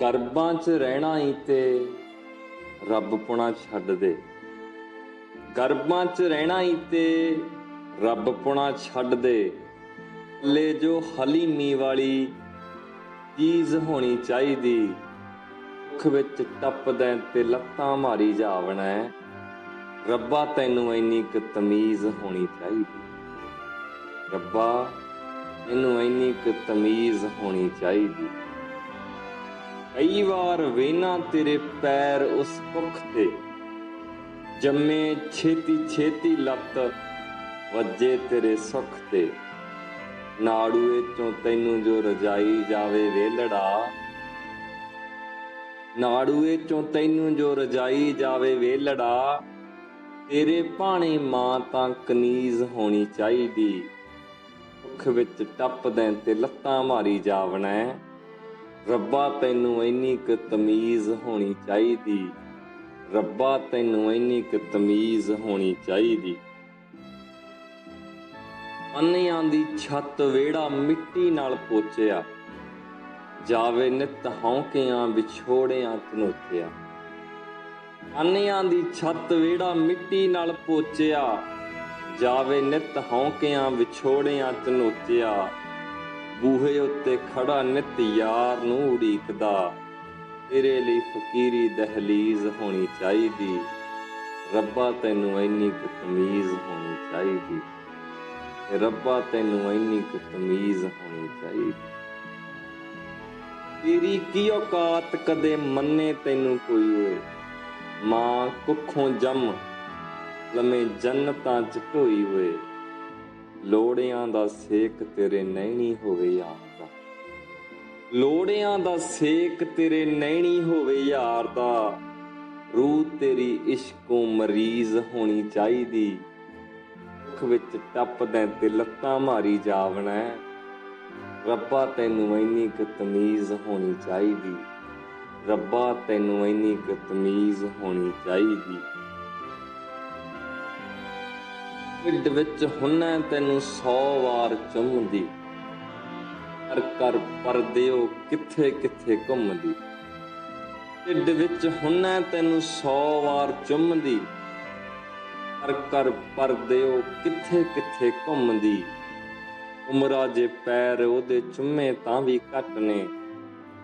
ਗਰਬਾਂ 'ਚ ਰਹਿਣਾ ਹੀ ਤੇ ਰੱਬ ਪੁਣਾ ਛੱਡ ਦੇ। ਗਰਬਾਂ 'ਚ ਰਹਿਣਾ ਹੀ ਤੇ ਰੱਬ ਪੁਣਾ ਛੱਡ ਦੇ। ਲੈ ਜੋ ਹਲੀਮੀ ਵਾਲੀ ਚੀਜ਼ ਹੋਣੀ ਚਾਹੀਦੀ, ਮੁਖ ਵਿੱਚ ਟੱਪਦੈਂ ਤੇ ਲੱਤਾਂ ਮਾਰੀ ਜਾਵਣਾ। ਰੱਬਾ ਤੈਨੂੰ ਇੰਨੀ ਕੁ ਤਮੀਜ਼ ਹੋਣੀ ਚਾਹੀਦੀ। ਰੱਬਾ ਤੈਨੂੰ ਇੰਨੀ ਕੁ ਤਮੀਜ਼ ਹੋਣੀ ਚਾਹੀਦੀ। ਕਈ ਵਾਰ ਵੇਨਾ ਤੇਰੇ ਪੈਰ ਉਸ ਕੁੱਖ ਤੇ। ਜੰਮੇ ਛੇਤੀ ਛੇਤੀ ਲੱਤ ਵੱਜੇ ਤੇਰੇ ਸੁੱਖ ਤੇ। ਨਾੜੂਏ ਚੋਂ ਤੈਨੂੰ ਜੋ ਰਜਾਈ ਜਾਵੇ ਵੇਲੜਾ ਨਾੜੂਏ ਚੋਂ ਤੈਨੂੰ ਜੋ ਰਜਾਈ ਜਾਵੇ ਵੇਲੜਾ ਤੇਰੇ ਭਾਣੇ ਮਾਂ ਤਾਂ ਕਨੀਜ਼ ਹੋਣੀ ਚਾਹੀਦੀ। ਭੁੱਖ ਵਿੱਚ ਟੱਪਦੈਂ ਤੇ ਲੱਤਾਂ ਮਾਰੀ ਜਾਵਣਾ। ਰੱਬਾ, ਤੈਨੂੰ ਇੰਨੀ ਕੁ ਤਮੀਜ਼ ਹੋਣੀ ਚਾਹੀਦੀ। ਰੱਬਾ, ਤੈਨੂੰ ਇੰਨੀ ਕੁ ਤਮੀਜ਼ ਹੋਣੀ ਚਾਹੀਦੀ। ਅੰਨਿਆਂ ਦੀ ਛੱਤ ਵੇੜਾ ਮਿੱਟੀ ਨਾਲ ਪੋਚਿਆ। ਜਾਵੇ ਨਿਤ ਹੌਂਕਿਆਂ ਵਿਛੋੜਿਆਂ ਤਨੋਚਿਆ ਅੰਨਿਆਂ ਦੀ ਛੱਤ ਵੇੜਾ ਮਿੱਟੀ ਨਾਲ ਪੋਚਿਆ। ਜਾਵੇ ਨਿਤ ਹੌਂਕਿਆਂ ਵਿਛੋੜਿਆਂ ਤਨੋਚਿਆ ਬੂਹੇ ਉੱਤੇ ਖੜਾ ਨਿਤ ਯਾਰ ਨੂੰ ਉਡੀਕਦਾ। ਤੇਰੇ ਲਈ ਫਕੀਰੀ ਦਹਲੀਜ਼ ਹੋਣੀ ਚਾਹੀਦੀ। ਰੱਬਾ ਤੈਨੂੰ ਇੰਨੀ ਕੁ ਤਮੀਜ਼ ਹੋਣੀ ਚਾਹੀਦੀ। ਰੱਬਾ ਤੈਨੂੰ ਇੰਨੀ ਕੁ ਤਮੀਜ਼ ਹੋਣੀ ਚਾਹੀਦੀ। ਤੇਰੀ ਕੀ ਔਕਾਤ ਕਦੇ ਮੰਨੇ ਤੈਨੂੰ ਕੋਈ ਓਏ? ਮਾਂ ਕੁੱਖੋਂ ਜੰਮ ਲੰਮੇ ਜੰਨਤਾਂ ਚ ਢੋਈ ਓਏ। ਲੋੜਿਆਂ ਦਾ ਸੇਕ ਤੇਰੇ ਨੈਣੀ ਹੋਵੇ ਯਾਰ ਦਾ ਲੋੜਿਆਂ ਦਾ ਸੇਕ ਤੇਰੇ ਨੈਣੀ ਹੋਵੇ ਯਾਰ ਦਾ ਰੂਹ ਤੇਰੀ ਇਸ਼ਕੋਂ ਮਰੀਜ਼ ਹੋਣੀ ਚਾਹੀਦੀ। ਅੱਖ ਵਿੱਚ ਟੱਪਦੈਂ ਤੇ ਲੱਤਾਂ ਮਾਰੀ ਜਾਵਣਾ। ਰੱਬਾ ਤੈਨੂੰ ਇੰਨੀ ਕੁ ਤਮੀਜ਼ ਹੋਣੀ ਚਾਹੀਦੀ। ਰੱਬਾ ਤੈਨੂੰ ਇੰਨੀ ਕੁ ਤਮੀਜ਼ ਹੋਣੀ ਚਾਹੀਦੀ। ਢਿੱਡ ਵਿੱਚ ਹੁੰਨਾ ਤੈਨੂੰ 100 ਵਾਰ ਚੁੰਮਦੀ। ਕਰ ਕਰ ਪਰਦਿਓ ਕਿੱਥੇ ਕਿੱਥੇ ਘੁੰਮਦੀ। ਢਿੱਡ ਵਿੱਚ ਹੁੰਨਾ ਤੈਨੂੰ 100 ਵਾਰ ਚੁੰਮਦੀ। ਕਰ ਕਰ ਪਰਦਿਓ ਕਿੱਥੇ ਕਿੱਥੇ ਘੁੰਮਦੀ। ਉਮਰਾ ਜੇ ਪੈਰ ਉਹਦੇ ਚੁੰਮੇ ਤਾਂ ਵੀ ਘੱਟ ਨੇ।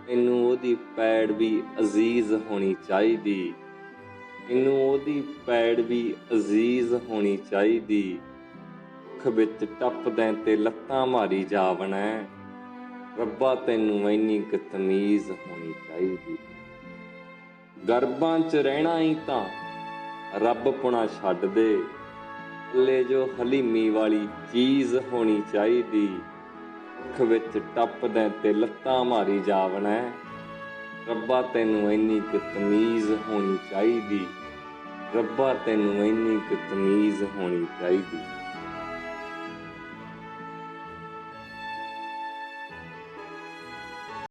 ਤੈਨੂੰ ਉਹਦੀ ਪੈੜ ਵੀ ਅਜ਼ੀਜ਼ ਹੋਣੀ ਚਾਹੀਦੀ। ਇਹਨੂੰ ਉਹਦੀ ਪੈੜ ਵੀ ਅਜ਼ੀਜ਼ ਹੋਣੀ ਚਾਹੀਦੀ। ਮੁਖ ਵਿੱਚ ਟੱਪਦੈਂ ਤੇ ਲੱਤਾਂ ਮਾਰੀ ਜਾਵਣਾ। ਹੈ। ਰੱਬਾ ਤੈਨੂੰ ਇੰਨੀ ਕੁ ਤਮੀਜ਼ ਹੋਣੀ ਚਾਹੀਦੀ। ਗਰਬਾਂ 'ਚ ਰਹਿਣਾ ਹੀ ਤਾਂ ਰੱਬ ਪੁਣਾ ਛੱਡ ਦੇ। ਲੈ ਜੋ ਹਲੀਮੀ ਵਾਲੀ ਚੀਜ਼ ਹੋਣੀ ਚਾਹੀਦੀ। ਮੁਖ ਵਿੱਚ ਟੱਪਦੈਂ ਤੇ ਲੱਤਾਂ ਮਾਰੀ ਜਾਵਣਾ। ਰੱਬਾ ਤੈਨੂੰ ਇੰਨੀ ਕੁ ਤਮੀਜ਼ ਹੋਣੀ ਚਾਹੀਦੀ। ਰੱਬਾ ਤੈਨੂੰ ਇੰਨੀ ਕੁ ਤਮੀਜ਼ ਹੋਣੀ ਚਾਹੀਦੀ।